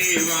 देवा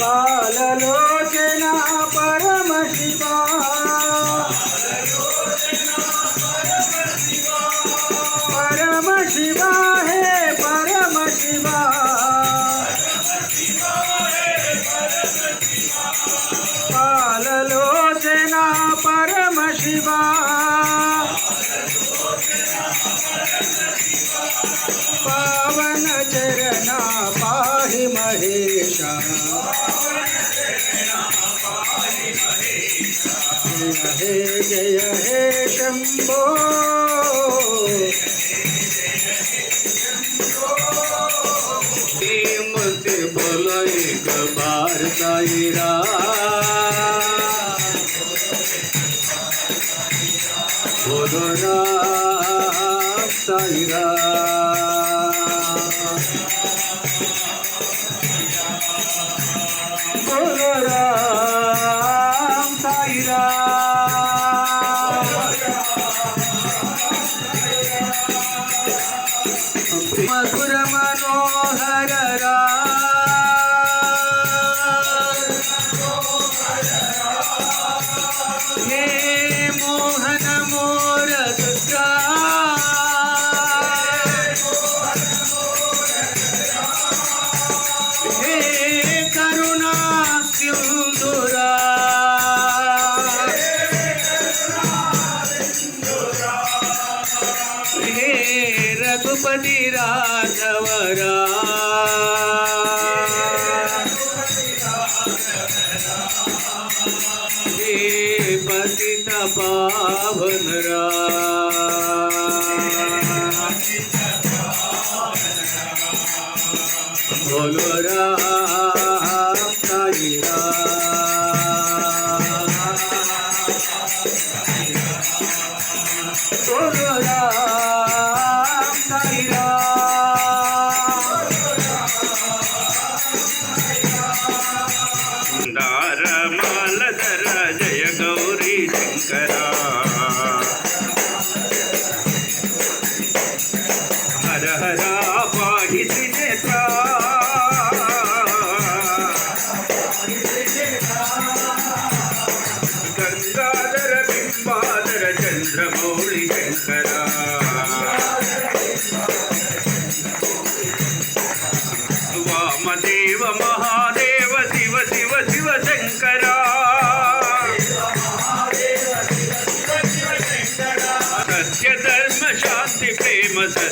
पाललोचना परम शिवा। परम शिवा है, परम शिवा। पाललोचना परम शिवा। पावन चरणा पाहि महेशा। हे जय हे शम्भो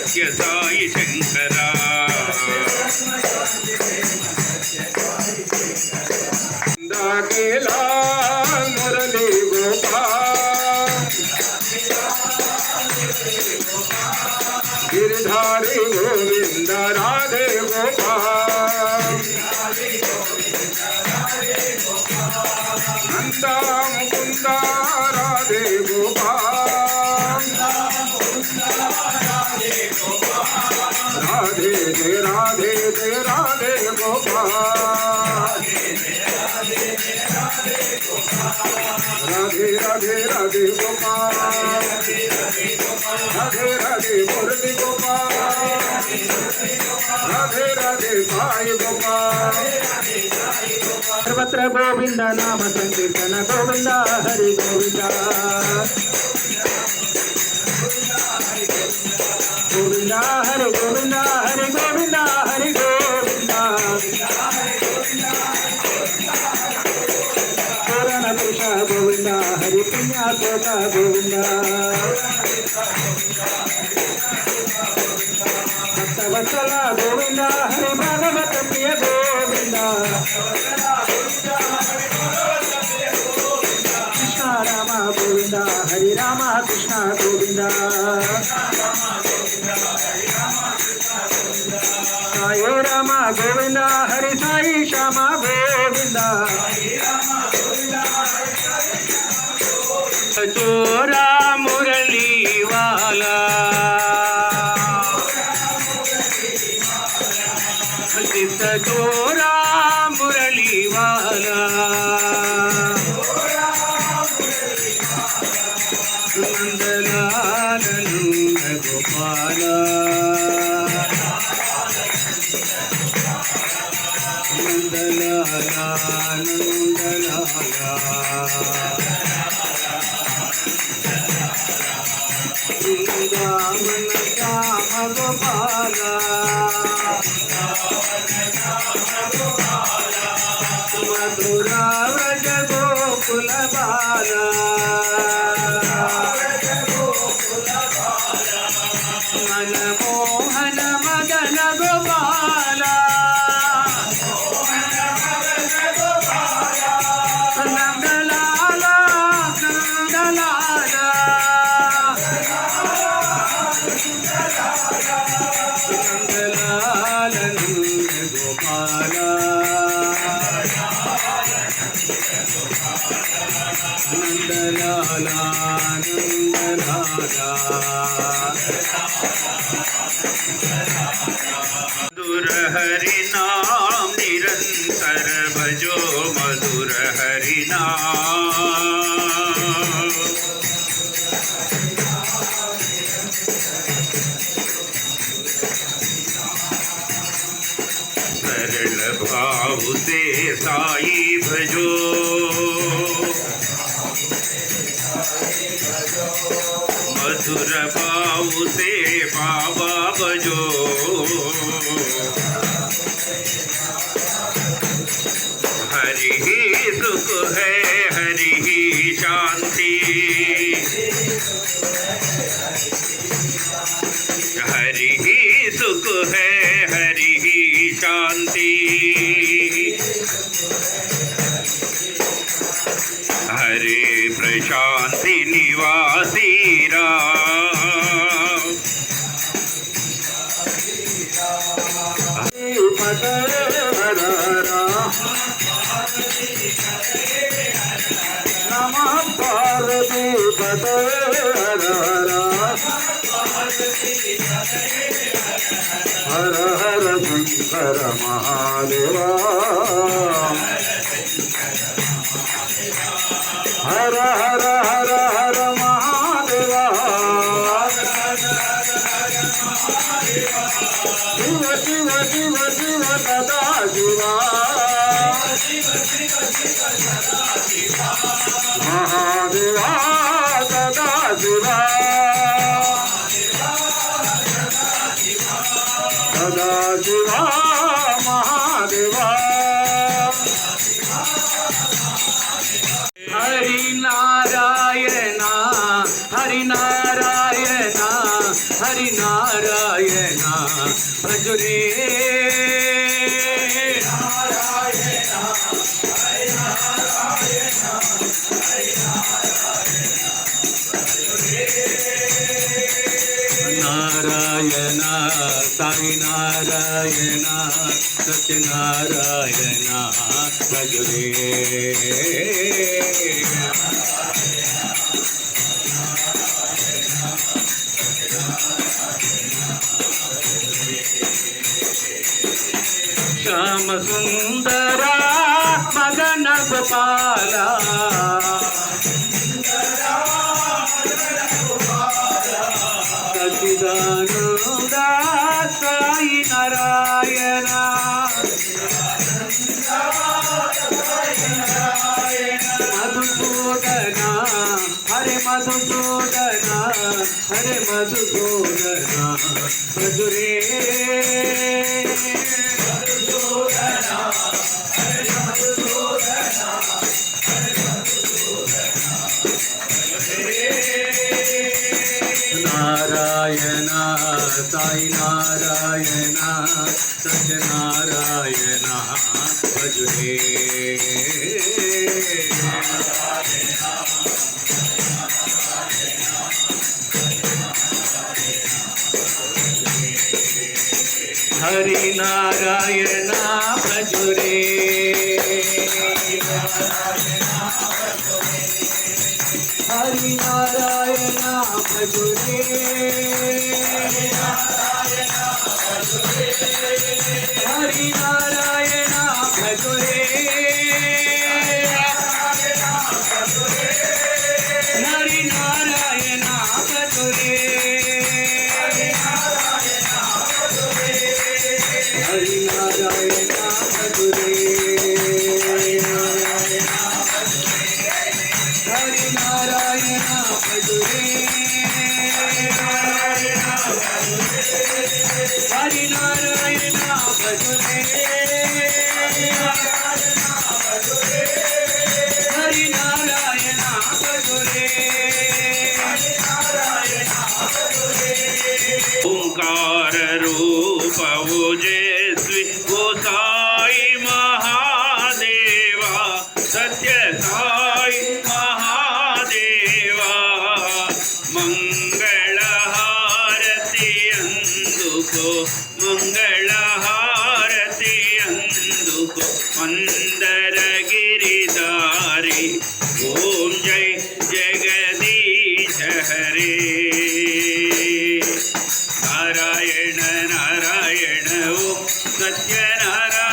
सत्यसायि शङ्करा गेला मुरली गिरधारी राधे गोपाल नन्दा मुकुन्दा राधे गोपाल राधे राधे राधे गोपाल राधे राधे राधे गोपाल राधे राधे मुरली गोपाल राधे राधे साई गोपाल सर्वत्र गोविन्द नाम संकीर्तन गोविन्द हरि गोविन्द गोविन्द हरि गोविन्द हरि गोविन्द ಕೃಷ್ಣ ಗೋವಿಂದ మధురావజ గోకుల బాలా. सरल भाव से साई भजो मधुर भाव से बाबा भजो हरि ही सुख है, हरि ही शांति। हरि ही सुख है హర హర శంకర మహాదేవా హర హర హర హర మహాదేవా శివ శివ శివ శివ సదా శివా మహాదేవా సదా Shiva ప్రజురే. Narayana Sai Narayana Satyanarayana ప్రజురే. మధురే Hari Narayana Bhajure Hari Narayana Bhajure Hari Sai Mahadeva Satya Sai Mahadeva. மங்களஹாரதி அந்துகோ மங்களஹாரதி அந்துகோ. மந்தரகிரிதாரி ஓம் ஜெய் ஜெகதீஷ ஹரே நாராயண நாராயண ஓம் சத்யநாராயண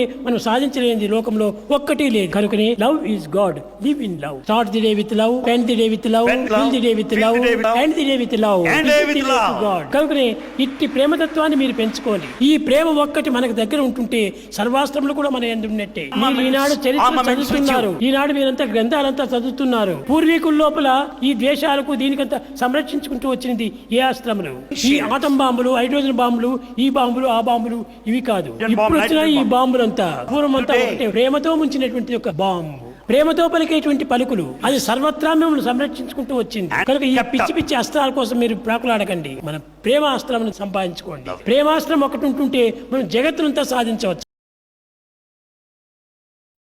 ఉంటే మనం సాధించలేనిది లోకంలో ఒక్కటి లేదు. కనుకనే love is god. Live in love. Start the day with love end the day with love fill the day with love end the day with love. God. కనుకనే ఇట్టి ప్రేమతత్వాన్ని మీరు పెంచుకోండి ఈ ప్రేమ ఒక్కటి మనకు దగ్గర ఉంటుంటే సర్వాస్త్రములు కూడా మన ఎందు ఉన్నట్టే. అమ్మ మీరు ఈనాడు చరిత్ర చదువుతున్నారు. ఈనాడు మీరంతా గ్రంథాలంతా చదువుతున్నారు. పూర్వీకుల లోపల ఈ ద్వేషాలకు దీనికంతా సంరక్షించుకుంటూ వచ్చినది ఏ అస్త్రములు ఈ ఆటం బాంబులు హైడ్రోజన్ బాంబులు ఈ బాంబులు ఆ బాంబులు ఇవి కాదు. ఇప్పుడు వచ్చిన ఈ nitrogen బాంబులంతా పూర్వం అంతా. ఒకటే ప్రేమతో ముంచినటువంటి ఒక బాంబు. ప్రేమతో పలికేటువంటి పలుకులు. అది సర్వత్రా మిమ్మల్ని సంరక్షించుకుంటూ వచ్చింది. కనుక ఈ పిచ్చి. పిచ్చి అస్త్రాల కోసం మీరు ప్రాకులాడకండి. మన ప్రేమాస్త్రం సంపాదించుకోండి. ప్రేమాస్త్రం ఒకటి ఉంటుంటే మనం జగత్తునంతా సాధించవచ్చు.